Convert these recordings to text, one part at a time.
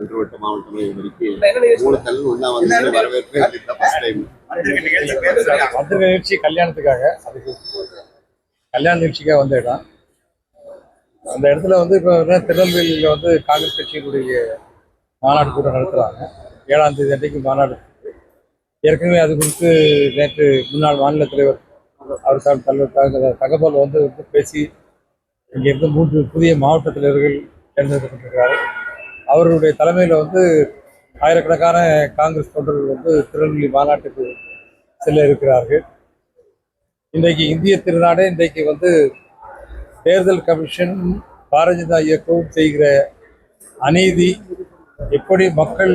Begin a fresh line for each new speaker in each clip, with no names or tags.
திருவட்ட மாவட்டம் வரைக்கும் மூணு கல் ஒன்றா வந்து வரவேற்பு ஃபர்ஸ்ட் டைம்
வந்த நிகழ்ச்சி கல்யாணத்துக்காக அதுக்கு கல்யாண நிகழ்ச்சிக்காக வந்த இடம். அந்த இடத்துல வந்து இப்போ திருநெல்வேலியில் வந்து காங்கிரஸ் கட்சியினுடைய மாநாடு கூட்டம் நடத்துகிறாங்க ஏழாம் தேதி அன்றைக்கு மாநாடு. ஏற்கனவே அது குறித்து நேற்று முன்னாள் மாநில தலைவர் அவர் தன் தலைவர் தகவல் வந்து வந்து பேசி இங்கிருந்து மூன்று புதிய மாவட்ட தலைவர்கள் தேர்ந்தெடுக்கப்பட்டிருக்கிறார்கள். அவர்களுடைய தலைமையில் வந்து ஆயிரக்கணக்கான காங்கிரஸ் தொண்டர்கள் வந்து திருநெல்வேலி மாநாட்டுக்கு செல்ல இருக்கிறார்கள். இன்றைக்கு இந்திய திருநாடே இன்றைக்கு வந்து தேர்தல் கமிஷன் பாரதிய ஜனதா இயக்கமும் செய்கிற அநீதி எப்படி மக்கள்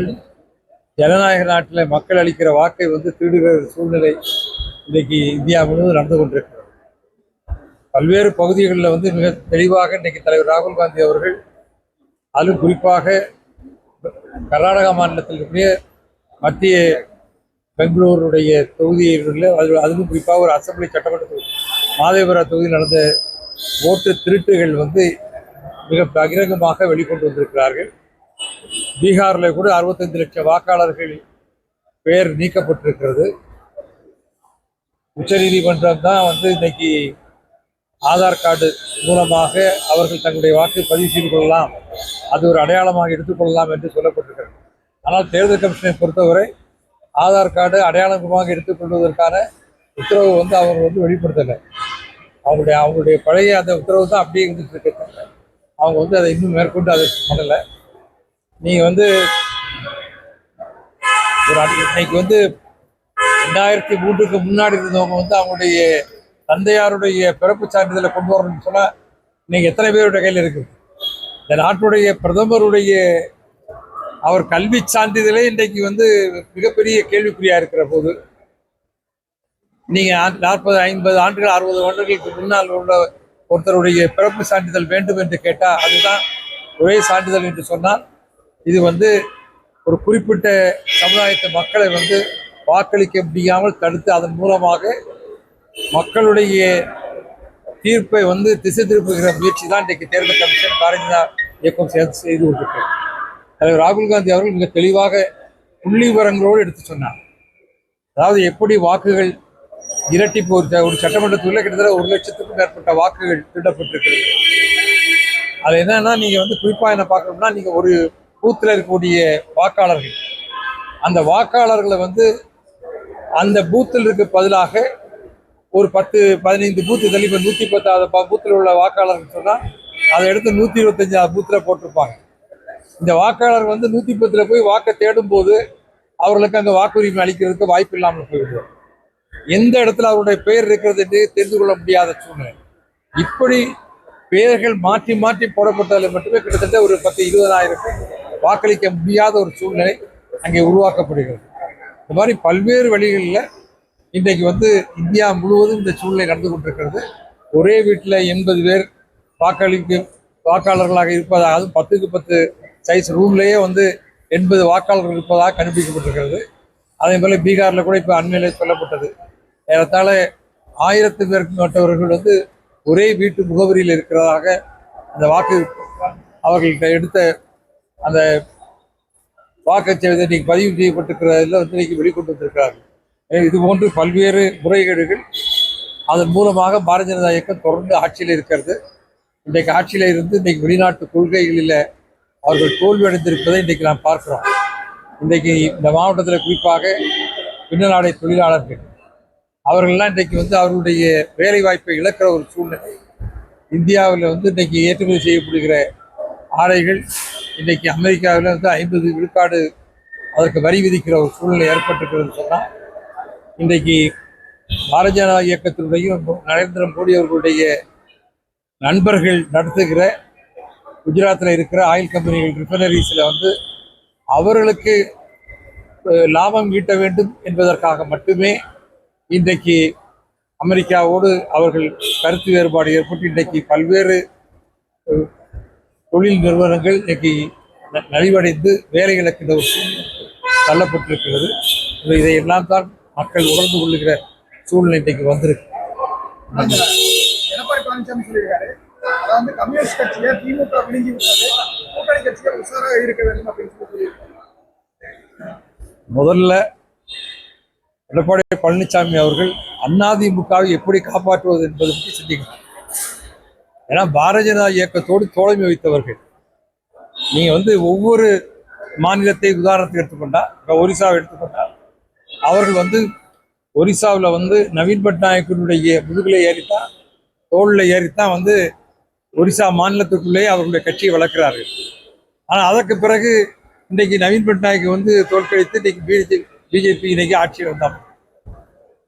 ஜனநாயக நாட்டில் மக்கள் அளிக்கிற வாக்கை வந்து திருடுகிற சூழ்நிலை இன்றைக்கு இந்தியா முழுவதும் நடந்து கொண்டிருக்கிறது. பல்வேறு பகுதிகளில் வந்து மிக தெளிவாக இன்றைக்கு தலைவர் ராகுல் காந்தி அவர்கள் அதுவும் குறிப்பாக கர்நாடகா மாநிலத்தில் இருக்கக்கூடிய மத்திய பெங்களூருடைய தொகுதியில் அது அதுவும் குறிப்பாக ஒரு அசம்பிளி சட்டமன்ற தொகுதி மாதேபுரா தொகுதியில் நடந்த ஓட்டு திருட்டுகள் வந்து மிக பகிரங்கமாக வெளிக்கொண்டு வந்திருக்கிறார்கள். பீகாரில் கூட அறுபத்தைந்து லட்சம் வாக்காளர்கள் பெயர் நீக்கப்பட்டிருக்கிறது. உச்சநீதிமன்றம் தான் வந்து இன்னைக்கு ஆதார் கார்டு மூலமாக அவர்கள் தங்களுடைய வாக்கு பதிவு செய்து கொள்ளலாம். அது ஒரு அடையாளமாக எடுத்துக்கொள்ளலாம் என்று சொல்லப்பட்டிருக்கிறது. ஆனால் தேர்தல் கமிஷனை பொறுத்தவரை ஆதார் கார்டு அடையாளமாக எடுத்துக்கொள்வதற்கான உத்தரவு வந்து அவங்க வந்து வெளிப்படுத்தலை. அவங்களுடைய அவங்களுடைய பழைய அந்த உத்தரவு தான் அப்படியே இருந்துட்டு இருக்காங்க அவங்க வந்து அதை இன்னும் மேற்கொண்டு அதை பண்ணலை. நீங்கள் வந்து ஒரு இன்னைக்கு வந்து ரெண்டாயிரத்தி மூன்றுக்கு முன்னாடி இருந்தவங்க வந்து அவங்களுடைய தந்தையாருடைய பிறப்பு சான்றிதழை கொண்டு வரணும்னு சொன்னால் இன்னைக்கு எத்தனை பேருடைய கையில் இருக்குது இந்த நாட்டுடைய பிரதமருடைய அவர் கல்வி சான்றிதழே இன்றைக்கு வந்து மிகப்பெரிய கேள்விக்குறியா இருக்கிற போது நீங்க நாற்பது ஐம்பது ஆண்டுகள் அறுபது ஆண்டுகளுக்கு முன்னால் உள்ள ஒருத்தருடைய பிறப்பு சான்றிதழ் வேண்டும் என்று கேட்டால் அதுதான் ஒரே சான்றிதழ் என்று சொன்னால் இது வந்து ஒரு குறிப்பிட்ட சமுதாயத்து மக்களை வந்து வாக்களிக்க முடியாமல் தடுத்து அதன் மூலமாக மக்களுடைய தீர்ப்பை வந்து திசை திருப்புகிற முயற்சி தான் இன்றைக்கு தேர்தல் கமிஷன் பாரதிய இயக்கம் சேர்ந்து செய்து கொண்டிருக்கிறது தலைவர் ராகுல் காந்தி அவர்கள் மிக தெளிவாக புள்ளி விவரங்களோடு எடுத்து சொன்னார். அதாவது எப்படி வாக்குகள் இரட்டிப்பு ஒரு ஒரு சட்டமன்றத்துக்குள்ளே கிட்டத்தட்ட ஒரு லட்சத்துக்கும் மேற்பட்ட வாக்குகள் திருடப்பட்டிருக்கிறது. அது என்னன்னா நீங்கள் வந்து குறிப்பாக என்ன பார்க்கணும்னா நீங்கள் ஒரு பூத்தில் இருக்கக்கூடிய வாக்காளர்கள். அந்த வாக்காளர்களை வந்து அந்த பூத்தில் இருக்க பதிலாக ஒரு பத்து பதினைந்து பூத்து தள்ளி இப்போ நூற்றி பத்தாவது பூத்தில் உள்ள வாக்காளர்கள் சொன்னால் அதை எடுத்து நூற்றி இருபத்தஞ்சாவது பூத்தில் போட்டிருப்பாங்க. இந்த வாக்காளர் வந்து நூற்றி பத்தில் போய் வாக்கை தேடும் போது அவர்களுக்கு அங்கே வாக்குரிமை அளிக்கிறதுக்கு வாய்ப்பு இல்லாமல் போய்விடுவார் எந்த இடத்துல அவருடைய பெயர் இருக்கிறது என்று தெரிந்து கொள்ள முடியாத சூழ்நிலை. இப்படி பெயர்கள் மாற்றி மாற்றி போடப்பட்டதில் மட்டுமே கிட்டத்தட்ட ஒரு பத்து இருபதாயிரம் வாக்களிக்க முடியாத ஒரு சூழ்நிலை அங்கே உருவாக்கப்படுகிறது. இந்த மாதிரி பல்வேறு வழிகளில் இன்றைக்கு வந்து இந்தியா முழுவதும் இந்த சூழ்நிலை நடந்து கொண்டிருக்கிறது. ஒரே வீட்டில் எண்பது பேர் வாக்களிக்கும் வாக்காளர்களாக இருப்பதாக அதுவும் பத்துக்கு பத்து சைஸ் ரூம்லேயே வந்து எண்பது வாக்காளர்கள் இருப்பதாக கண்டுபிடிக்கப்பட்டிருக்கிறது. அதே போல் பீகாரில் கூட இப்போ அண்மையிலே சொல்லப்பட்டது. ஏறத்தாழ ஆயிரத்து பேருக்கு மேற்பட்டவர்கள் வந்து ஒரே வீட்டு முகவரியில் இருக்கிறதாக அந்த வாக்கு அவர்கள்ட்ட எடுத்த அந்த வாக்குச்சேவை இன்றைக்கி பதிவு செய்யப்பட்டிருக்கிறதில் வந்து இன்றைக்கி வெளிக்கொண்டு வந்திருக்கிறார்கள். இது போன்று பல்வேறு முறைகேடுகள் அதன் மூலமாக பாரதிய ஜனதா இயக்கம் தொடர்ந்து ஆட்சியில் இருக்கிறது. இன்றைக்கு ஆட்சியில் இருந்து இன்னைக்கு வெளிநாட்டு கொள்கைகளில் அவர்கள் தோல்வி அடைந்திருப்பதை இன்றைக்கு நாம் பார்க்கிறோம். இன்றைக்கு இந்த மாவட்டத்தில் குறிப்பாக பின்னலாடை தொழிலாளர்கள் அவர்கள்லாம் இன்றைக்கு வந்து அவர்களுடைய வேலை வாய்ப்பை இழக்கிற ஒரு சூழ்நிலை. இந்தியாவில் வந்து இன்றைக்கு ஏற்றுமதி செய்யப்படுகிற ஆடைகள் இன்றைக்கு அமெரிக்காவில் வந்து ஐம்பது விழுக்காடு அதற்கு வரி விதிக்கிற ஒரு சூழ்நிலை ஏற்பட்டிருக்கிறது சொன்னால் இன்றைக்கு பாரதிய ஜனதா இயக்கத்தினுடைய நரேந்திர மோடி அவர்களுடைய நண்பர்கள் நடத்துகிற குஜராத்தில் இருக்கிற ஆயில் கம்பெனிகள் ரிஃபைனரிஸில் வந்து அவர்களுக்கு லாபம் ஈட்ட வேண்டும் என்பதற்காக மட்டுமே இன்றைக்கு அமெரிக்காவோடு அவர்கள் கருத்து வேறுபாடு ஏற்பட்டு இன்றைக்கு பல்வேறு தொழில் நிறுவனங்கள் இன்றைக்கு ந- நலிவடைந்து வேலை இழக்கின்ற ஒரு தள்ளப்பட்டிருக்கிறது இதையெல்லாம் தான் மக்கள் உணர்ந்து கொள்ளுகிற சூழ்நிலை இன்றைக்கு வந்திருக்கு.
எடப்பாடி பழனிசாமி சொல்லியிருக்காரு. அதாவது கம்யூனிஸ்ட் கட்சியை திமுக விழுங்கி விட்டது. கூட்டணி கட்சிகள் உஷாராக இருக்க வேண்டும் அப்படின்னு சொல்லி.
முதல்ல எடப்பாடி பழனிசாமி அவர்கள் அதிமுகவை எப்படி காப்பாற்றுவது என்பதை பற்றி சிந்திக்கணும். ஏன்னா பாரதிய ஜனதா இயக்கத்தோடு தோழமை வைத்தவர்கள். நீங்க வந்து ஒவ்வொரு மாநிலத்தை உதாரணத்துக்கு எடுத்துக்கொண்டா இப்போ ஒரிசாவை எடுத்துக்கொண்டா அவர்கள் வந்து ஒரிசாவில் வந்து நவீன் பட்நாயக்கனுடைய முதுகில் ஏறித்தான் தோளில் ஏறித்தான் வந்து ஒரிசா மாநிலத்துக்குள்ளேயே அவர்களுடைய கட்சியை வளர்க்கிறார்கள். ஆனால் அதற்கு பிறகு இன்றைக்கு நவீன் பட்நாயக் வந்து தோற்கடித்து இன்னைக்கு பிஜேபி பிஜேபி இன்றைக்கி ஆட்சியில் வந்தாங்க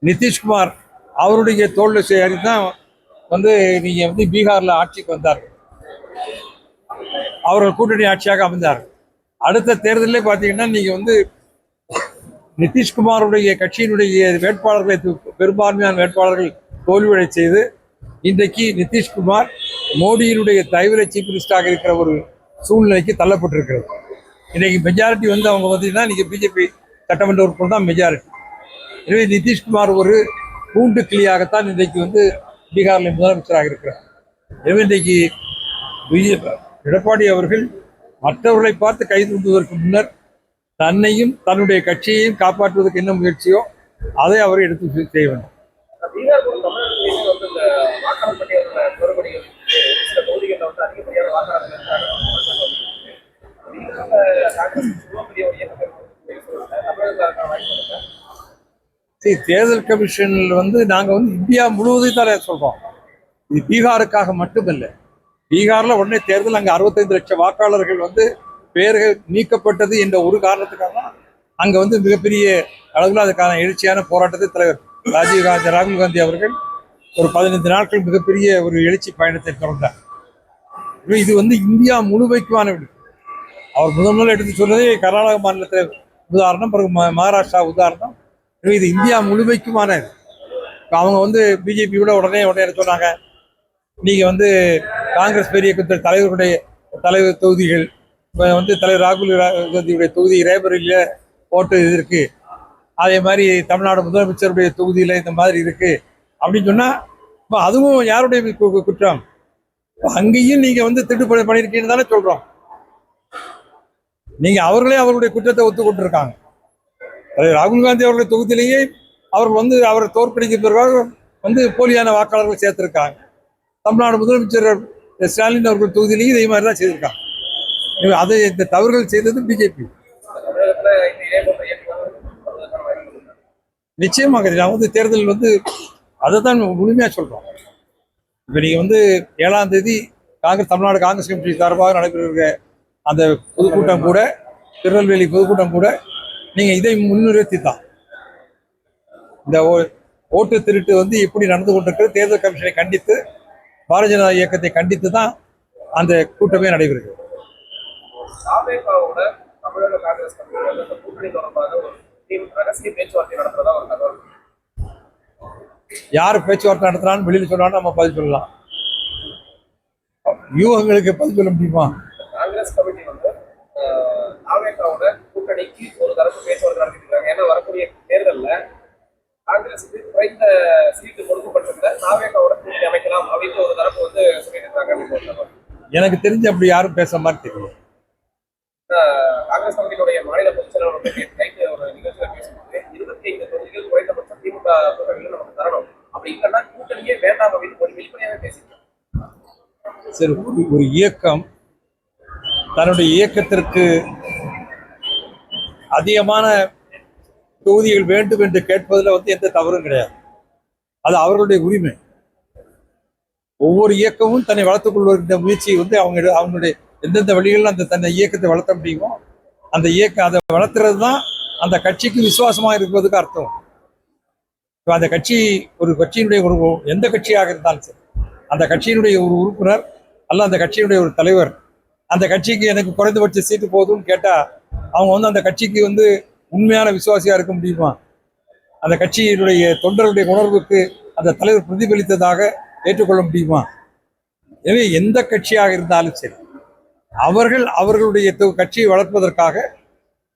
நிதிஷ்குமார் அவருடைய தோளில் சேரி தான் வந்து நீங்கள் வந்து பீகார்ல ஆட்சிக்கு வந்தார். அவர்கள் கூட்டணி ஆட்சியாக அமைந்தார். அடுத்த தேர்தலிலே பார்த்தீங்கன்னா நீங்கள் வந்து நிதிஷ்குமாருடைய கட்சியினுடைய வேட்பாளர்களை பெரும்பான்மையான வேட்பாளர்கள் தோல்வியடை செய்து இன்றைக்கு நிதிஷ்குமார் மோடியினுடைய தயவுரை சீஃப் மினிஸ்டராக இருக்கிற ஒரு சூழ்நிலைக்கு தள்ளப்பட்டிருக்கிறது. இன்றைக்கி மெஜாரிட்டி வந்து அவங்க பார்த்தீங்கன்னா இன்றைக்கி பிஜேபி சட்டமன்ற உறுப்பினர் தான் மெஜாரிட்டி எனவே நிதிஷ்குமார் ஒரு கூண்டு கிளியாகத்தான் இன்றைக்கு வந்து பீகாரில் முதலமைச்சராக இருக்கிறார். எனவே இன்றைக்கு பிஜேபி எடப்பாடி அவர்கள் மற்றவர்களை பார்த்து கை தூண்டுவதற்கு முன்னர் தன்னையும் தன்னுடைய கட்சியையும் காப்பாற்றுவதற்கு என்ன முயற்சியோ அதை அவர் எடுத்து செய்- செய்ய வேண்டும். தேர்தல் கமிஷனில் வந்து நாங்கள் வந்து இந்தியா முழுவதையும் தான் சொல்கிறோம் இது பீகாருக்காக மட்டுமல்ல. பீகாரில் உடனே தேர்தல் அங்கே அறுபத்தைந்து லட்சம் வாக்காளர்கள் வந்து பெயர்கள் நீக்கப்பட்டது என்ற ஒரு காரணத்துக்காக தான் அங்கே வந்து மிகப்பெரிய அளவில் அதுக்கான எழுச்சியான போராட்டத்தை தலைவர் ராஜீவ் காந்தி ராகுல் காந்தி அவர்கள் ஒரு பதினைந்து நாட்கள் மிகப்பெரிய ஒரு எழுச்சி பயணத்தை தொடர்ந்தார். இது வந்து இந்தியா முழுமைக்குமான விடு. அவர் முதல் முதல்ல எடுத்து சொன்னதே கர்நாடக மாநிலத்தில் உதாரணம் பிறகு ம- மகாராஷ்டிரா உதாரணம். இது இந்தியா முழுமைக்குமான இது. அவங்க வந்து பிஜேபி உடனே உடனே சொன்னாங்க நீங்கள் வந்து காங்கிரஸ் பெரிய தலைவர்களுடைய தலைவருடைய தலைவர் தொகுதிகள் வந்து தலைவர் ராகுல் ரா- காந்தியுடைய தொகுதி ரேபரியில ஓட்டு இது இருக்கு. அதே மாதிரி தமிழ்நாடு முதலமைச்சருடைய தொகுதியில இந்த மாதிரி இருக்கு. அப்படின்னு சொன்னா இப்போ அதுவும் யாருடைய குற்றம்? அங்கேயும் நீங்க வந்து திட்டுப்படை பண்ணியிருக்கீங்கன்னு தானே சொல்றோம். நீங்க அவர்களே அவருடைய குற்றத்தை ஒத்துக்கொண்டிருக்காங்க. தலைவர் ராகுல் காந்தி அவருடைய தொகுதியிலேயே அவர்கள் வந்து அவரை தோற்கடிக்க வந்து போலியான வாக்காளர்கள் சேர்த்திருக்காங்க. தமிழ்நாடு முதலமைச்சர் ஸ்டாலின் அவர்கள் தொகுதியிலேயும் இதே மாதிரி தான் செய்திருக்காங்க. அதை இந்த தவறுகள் செய்தது பிஜேபி. நிச்சயமாக நான் வந்து தேர்தல் வந்து அதை தான் முழுமையாக சொல்கிறோம் இப்போ நீங்கள் வந்து ஏழாம் தேதி காங்கிரஸ் தமிழ்நாடு காங்கிரஸ் கமிட்டி சார்பாக நடைபெறுகிற அந்த பொதுக்கூட்டம் கூட திருநெல்வேலி பொதுக்கூட்டம் கூட நீங்கள் இதை முன்னிறுத்தி தான் இந்த ஓ- ஓட்டு திருட்டு வந்து எப்படி நடந்து கொண்டிருக்கிறது தேர்தல் கமிஷனை கண்டித்து பாரதிய ஜனதா இயக்கத்தை கண்டித்து தான் அந்த கூட்டமே நடைபெறுகிறது.
தாவேகாவோட தமிழக காங்கிரஸ் இந்த கூட்டணி தொடர்பாக ஒரு தீவிர ரகசிய பேச்சுவார்த்தை நடத்துறதா ஒரு தகவல்.
யார் பேச்சுவார்த்தை நடத்துறான்னு வெளியில் சொன்னாலும் நம்ம பதில் சொல்லலாம். யூகங்களுக்கு பதில் சொல்ல முடியுமா?
காங்கிரஸ் கமிட்டி வந்து தாவேகாவோட கூட்டணிக்கு ஒரு தரப்பு பேச்சுவார்த்தை நடத்திட்டு இருக்காங்க ஏன்னா வரக்கூடிய தேர்தல்ல காங்கிரஸுக்கு குறைந்த சீட்டு கொடுக்கப்பட்டிருந்த தாவேகாவோட கூட்டணி அமைக்கலாம் அப்படின்னு ஒரு தரப்பு வந்து சொல்லிட்டு இருக்காங்க.
எனக்கு தெரிஞ்சு அப்படி யாரும் பேசுற மாதிரி தெரியல.
காங்கிரஸ் கமிட்டியுடைய மாநில பொதுச் செயலாளர் வந்து ஒரு நிகழ்ச்சியில் பேசும்போது இருபத்தி ஐந்து தொகுதிகள் குறைந்தபட்சம் திமுக கூட்டணியில் நமக்கு தரணும். அப்படி இல்லைன்னா கூட்டணியே வேண்டாம் அப்படின்னு ஒரு வெளிப்படையாக பேசியிருக்காங்க
சரி ஒரு ஒரு இயக்கம் தன்னுடைய இயக்கத்திற்கு அதிகமான தொகுதிகள் வேண்டும் என்று கேட்பதில் வந்து எந்த தவறும் கிடையாது. அது அவர்களுடைய உரிமை. ஒவ்வொரு இயக்கமும் தன்னை வளர்த்துக் கொள்வதற்கு முயற்சி வந்து அவங்க அவங்களுடைய எந்தெந்த வழிகளில் அந்த தன்னை இயக்கத்தை வளர்த்த முடியுமோ அந்த இயக்கம் அதை வளர்த்துறது தான் அந்த கட்சிக்கு விசுவாசமா இருப்பதுக்கு அர்த்தம். இப்ப அந்த கட்சி ஒரு கட்சியினுடைய ஒரு எந்த கட்சியாக இருந்தாலும் சரி அந்த கட்சியினுடைய ஒரு உறுப்பினர் அல்ல அந்த கட்சியினுடைய ஒரு தலைவர் அந்த கட்சிக்கு எனக்கு குறைந்தபட்ச சீட்டு போதும்னு கேட்டா அவங்க வந்து அந்த கட்சிக்கு வந்து உண்மையான விசுவாசியா இருக்க முடியுமா? அந்த கட்சியினுடைய தொண்டர்களுடைய உணர்வுக்கு அந்த தலைவர் பிரதிபலித்ததாக ஏற்றுக்கொள்ள முடியுமா? எனவே எந்த கட்சியாக இருந்தாலும் சரி அவர்கள் அவர்களுடைய கட்சியை வளர்ப்பதற்காக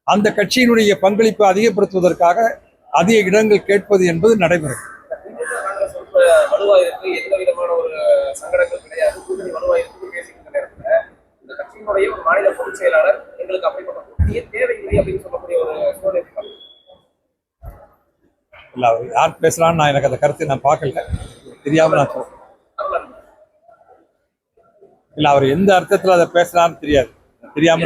அந்த கட்சியினுடைய பங்களிப்பை அதிகப்படுத்துவதற்காக அதிக இடங்கள் கேட்பது என்பது நடைபெறும். இல்ல யார் பேசுறான்னு நான் எனக்கு அந்த கருத்தை நான் பார்க்கல தெரியாம நான் சொல்றேன்
அருள்
இல்ல அவர் எந்த அர்த்தத்துல அதை பேசுறான்னு தெரியாது. தெரியாம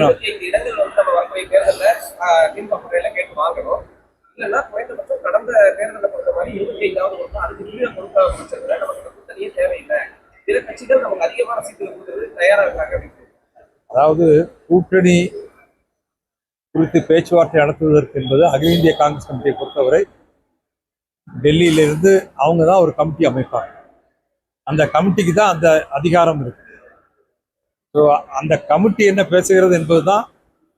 அதாவது கூட்டணி குறித்து பேச்சுவார்த்தை நடத்துவதற்கு என்பது அகில இந்திய காங்கிரஸ் கமிட்டியை பொறுத்தவரை டெல்லியிலிருந்து அவங்க தான் ஒரு கமிட்டி அமைப்பாங்க. அந்த கமிட்டிக்கு தான் அந்த அதிகாரம் இருக்கு. ஸோ அந்த கமிட்டி என்ன பேசுகிறது என்பதுதான்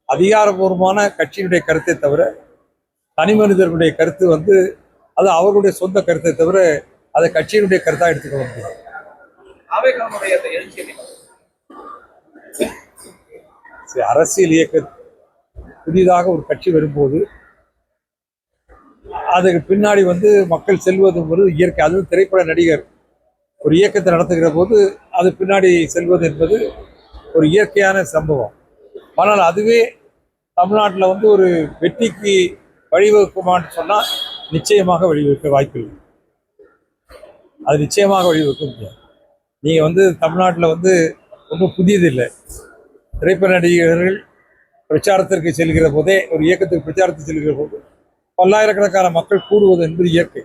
அதிகாரபூர்வமான கட்சியினுடைய கருத்தை தவிர தனி மனிதர்களுடைய கருத்து வந்து அது அவர்களுடைய சொந்த கருத்தை தவிர அதை கட்சியினுடைய கருத்தாக எடுத்துக்க முடியாது. அரசியல் இயக்க புதிதாக ஒரு கட்சி வரும்போது அதுக்கு பின்னாடி வந்து மக்கள் செல்வதுங்கிறது இயற்கை அதுவும் திரைப்பட நடிகர் ஒரு இயக்கத்தை நடத்துகிற போது அது பின்னாடி செல்வது என்பது ஒரு இயற்கையான சம்பவம். ஆனால் அதுவே தமிழ்நாட்டில் வந்து ஒரு வெற்றிக்கு வழிவகுக்குமான்னு சொன்னால் நிச்சயமாக வழிவகுக்க வாய்ப்பில்லை. அது நிச்சயமாக வழிவகுக்க முடியாது. நீங்கள் வந்து தமிழ்நாட்டில் வந்து ரொம்ப புதியதில்லை. திரைப்பட நடிகர்கள் பிரச்சாரத்திற்கு செல்கிற போதே ஒரு இயக்கத்துக்கு பிரச்சாரத்துக்கு செல்கிற போது பல்லாயிரக்கணக்கான மக்கள் கூடுவது என்பது இயற்கை.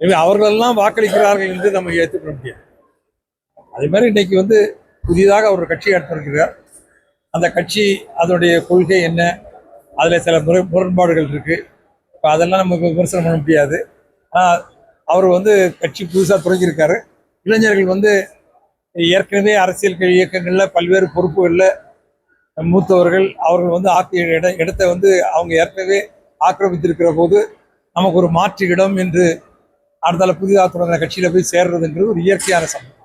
எனவே அவர்களெல்லாம் வாக்களிக்கிறார்கள் என்று நம்ம ஏற்றுக்கொள்ள முடியாது. அதே மாதிரி இன்னைக்கு வந்து புதிதாக அவர் ஒரு கட்சி எடுத்திருக்கிறார் அந்த கட்சி அதனுடைய கொள்கை என்ன? அதில் சில முறை முரண்பாடுகள் இருக்குது இப்போ அதெல்லாம் நம்ம விமர்சனம் பண்ண முடியாது. ஆனால் அவர் வந்து கட்சி புதுசாக தொடங்கியிருக்காரு. இளைஞர்கள் வந்து ஏற்கனவே அரசியல் இயக்கங்கள்ல பல்வேறு பொறுப்புகளில் மூத்தவர்கள் அவர்கள் வந்து ஆக்கிய இட இடத்தை வந்து அவங்க ஏற்கனவே ஆக்கிரமித்திருக்கிற போது நமக்கு ஒரு மாற்று இடம் என்று அடுத்தால புதிதாக தொடங்கின கட்சியில் போய் சேர்றதுங்கிறது ஒரு இயற்கையான சம்பவம்.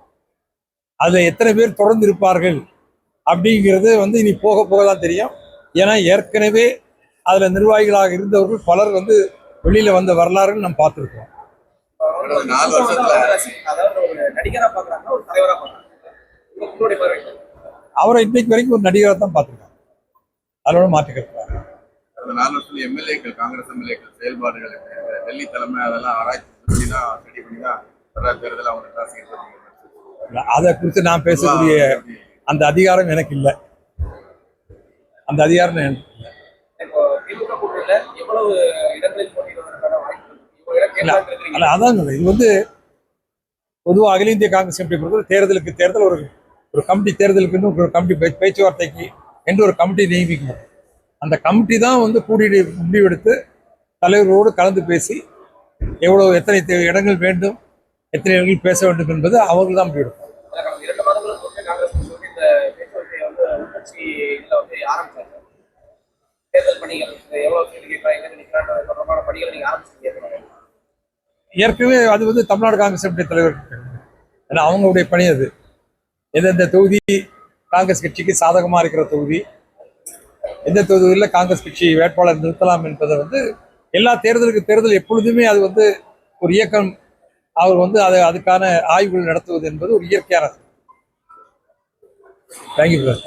அதுல எத்தனை பேர் தொடர்ந்து இருப்பார்கள் அப்படிங்கிறது வந்து இனி போக போக தான் தெரியும். ஏன்னா ஏற்கனவே அதுல நிர்வாகிகளாக இருந்தவர்கள் பலர் வந்து வெளியில வந்த வரலாறுகள் நம்ம பார்த்துருக்கோம் அவரை இன்னைக்கு வரைக்கும் ஒரு நடிகராக தான் பார்த்துருக்காங்க. அதோட மாற்றுக்கிறாங்க
நாலு வருஷத்துல எம்எல்ஏக்கள் காங்கிரஸ் எம்எல்ஏக்கள் செயல்பாடுகள்? டெல்லி தலைமை அதெல்லாம் ஆராய்ச்சி பண்ணி தான் ஸ்டடி பண்ணி தான் தேர்தல் அவங்க
அதை குறித்து நான் பேசக்கூடிய அந்த அதிகாரம் எனக்கு இல்லை. அந்த அதிகாரம் எனக்கு இல்லை. அதான் இது வந்து பொதுவாக அகில இந்திய காங்கிரஸ் கமிட்டி பொறுத்தவரை தேர்தலுக்கு தேர்தல் ஒரு ஒரு கமிட்டி தேர்தலுக்குன்னு ஒரு கமிட்டி பேச்சுவார்த்தைக்கு என்று ஒரு கமிட்டி நியமிக்கணும். அந்த கமிட்டி தான் வந்து கூடி முடிவெடுத்து தலைவர்களோடு கலந்து பேசி எவ்வளவு எத்தனை இடங்கள் வேண்டும் எத்தனை இடங்கள் பேச வேண்டும் என்பது அவர்கள் தான்
ஆரம்பிச்சிருக்கீங்க
ஏற்கனவே அது வந்து தமிழ்நாடு காங்கிரஸ் தலைவர் ஏன்னா அவங்களுடைய பணி அது. எந்தெந்த தொகுதி காங்கிரஸ் கட்சிக்கு சாதகமா இருக்கிற தொகுதி எந்த தொகுதியில் காங்கிரஸ் கட்சி வேட்பாளர் நிறுத்தலாம் என்பதை வந்து எல்லா தேர்தலுக்கு தேர்தல் எப்பொழுதுமே அது வந்து ஒரு இயக்கம் அவர் வந்து அதை அதுக்கான ஆய்வுகள் நடத்துவது என்பது ஒரு இயற்கையானது தேங்க்யூ சார்